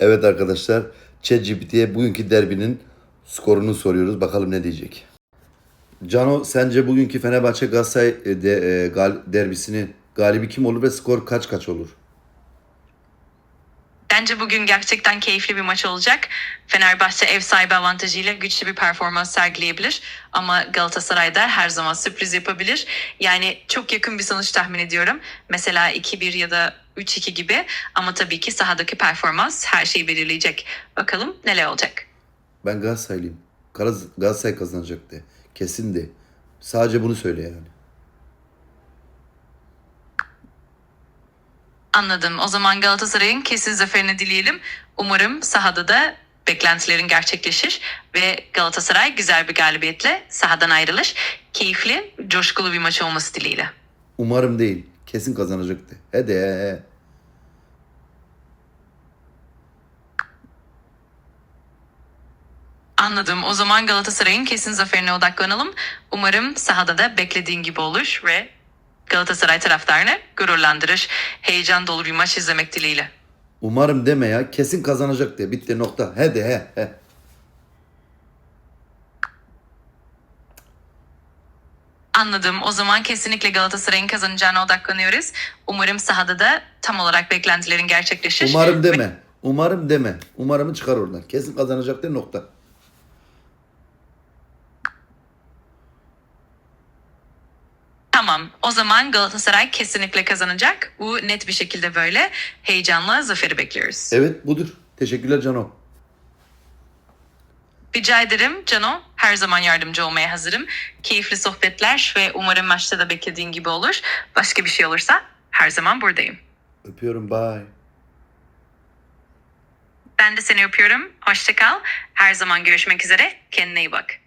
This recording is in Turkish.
Evet arkadaşlar, ChatGPT'ye bugünkü derbinin skorunu soruyoruz. Bakalım ne diyecek. Cano, sence bugünkü Fenerbahçe Galatasaray e, de, e, gal- derbisinin galibi kim olur ve skor kaç kaç olur? Bence bugün gerçekten keyifli bir maç olacak. Fenerbahçe ev sahibi avantajıyla güçlü bir performans sergileyebilir. Ama Galatasaray da her zaman sürpriz yapabilir. Yani çok yakın bir sonuç tahmin ediyorum. Mesela 2-1 ya da 3-2 gibi. Ama tabii ki sahadaki performans her şeyi belirleyecek. Bakalım neler olacak. Ben Galatasaraylıyım. Karaz- Galatasaray kazanacak de. Kesin de. Sadece bunu söyle yani. Anladım. O zaman Galatasaray'ın kesin zaferini dileyelim. Umarım sahada da beklentilerin gerçekleşir ve Galatasaray güzel bir galibiyetle sahadan ayrılır. Keyifli, coşkulu bir maç olması dileğiyle. Umarım değil. Kesin kazanacak de. Hadi. he, he. Anladım. O zaman Galatasaray'ın kesin zaferine odaklanalım. Umarım sahada da beklediğin gibi olur ve Galatasaray taraftarını gururlandırır. Heyecan dolu bir maç izlemek dileğiyle. Umarım deme ya. Kesin kazanacak de. Bitti nokta. Hadi he he. Anladım. O zaman kesinlikle Galatasaray'ın kazanacağına odaklanıyoruz. Umarım sahada da tam olarak beklentilerin gerçekleşir. Umarım deme. Umarım deme. Umarımı çıkar oradan. Kesin kazanacak de nokta. Tamam. O zaman Galatasaray kesinlikle kazanacak. Bu net bir şekilde böyle. Heyecanla zaferi bekliyoruz. Evet budur. Teşekkürler Cano. Rica ederim Cano. Her zaman yardımcı olmaya hazırım. Keyifli sohbetler ve umarım maçta da beklediğin gibi olur. Başka bir şey olursa her zaman buradayım. Öpüyorum. Bye. Ben de seni öpüyorum. Hoşça kal. Her zaman görüşmek üzere. Kendine iyi bak.